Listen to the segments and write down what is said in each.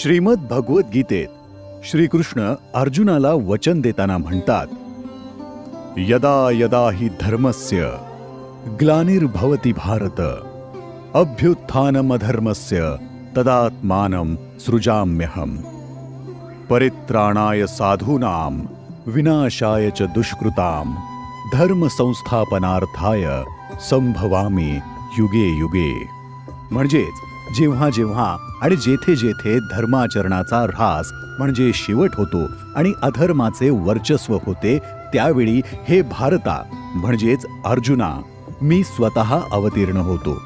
श्रीमद भगवद्गीतेत श्रीकृष्ण अर्जुनाला वचन देताना म्हणतात यदा यदा हि धर्मस्य ग्लानिर्भवति भारत अभ्युत्थानमधर्मस्य तदात्मानं सृजाम्यहम्। परित्राणाय साधूनां विनाशाय च दुष्कृतां धर्मसंस्थापनार्थाय संभवामी युगे युगे। म्हणजेच जेव्हा जेव्हा आणि जेथे जेथे धर्माचरणाचा ऱ्हास म्हणजे शेवट होतो आणि अधर्माचे वर्चस्व होते त्यावेळी हे भारता म्हणजेच अर्जुना मी स्वतः अवतीर्ण होतो.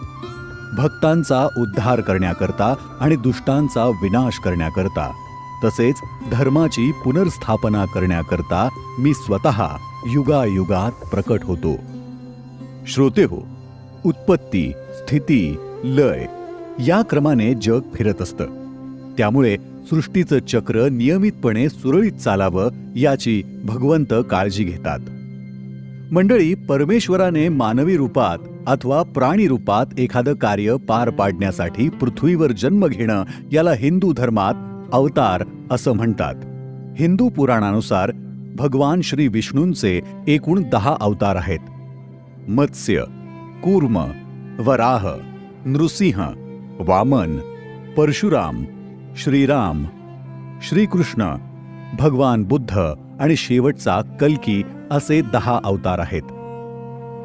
भक्तांचा उद्धार करण्याकरता आणि दुष्टांचा विनाश करण्याकरता तसेच धर्माची पुनर्स्थापना करण्याकरता मी स्वतः युगायुगात प्रकट होतो. श्रोते हो उत्पत्ती स्थिती लय या क्रमाने जग फिरत असतं. त्यामुळे सृष्टीचं चक्र नियमितपणे सुरळीत चालावं याची भगवंत काळजी घेतात. मंडळी परमेश्वराने मानवी रूपात अथवा प्राणी रूपात एखादं कार्य पार पाडण्यासाठी पृथ्वीवर जन्म घेणं याला हिंदू धर्मात अवतार असं म्हणतात. हिंदू पुराणानुसार भगवान श्री विष्णूंचे एकूण दहा अवतार आहेत. मत्स्य कूर्म वराह नृसिंह वामन परशुराम श्रीराम श्रीकृष्ण भगवान बुद्ध आणि शेवटचा कल्की असे दहा अवतार आहेत.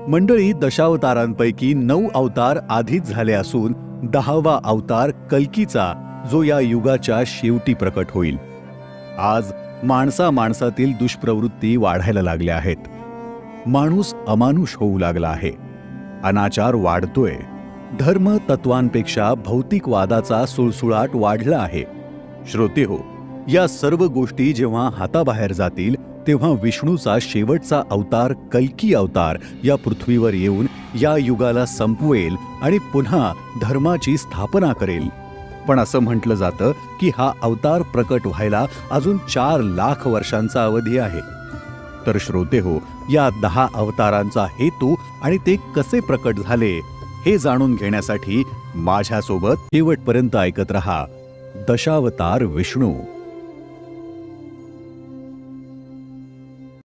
मंडळी दशावतारांपैकी नऊ अवतार आधीच झाले असून दहावा अवतार कल्कीचा जो या युगाच्या शेवटी प्रकट होईल. आज माणसा माणसातील दुष्प्रवृत्ती वाढायला लागल्या आहेत. माणूस अमानुष होऊ लागला आहे. अनाचार वाढतोय. धर्म तत्वांपेक्षा भौतिकवादाचा सुळसुळाट वाढला आहे. श्रोते हो या सर्व गोष्टी जेव्हा हाताबाहेर जातील तेव्हा विष्णूचा शेवटचा अवतार कल्की अवतार या पृथ्वीवर येऊन या युगाला संपवेल आणि पुन्हा धर्माची स्थापना करेल. पण असं म्हटलं जातं की हा अवतार प्रकट व्हायला अजून चार लाख वर्षांचा अवधी आहे. तर श्रोते हो या दहा अवतारांचा हेतू आणि ते कसे प्रकट झाले? हे जाणून घेण्यासाठी माझ्यासोबत शेवटपर्यंत ऐकत रहा दशावतार विष्णू.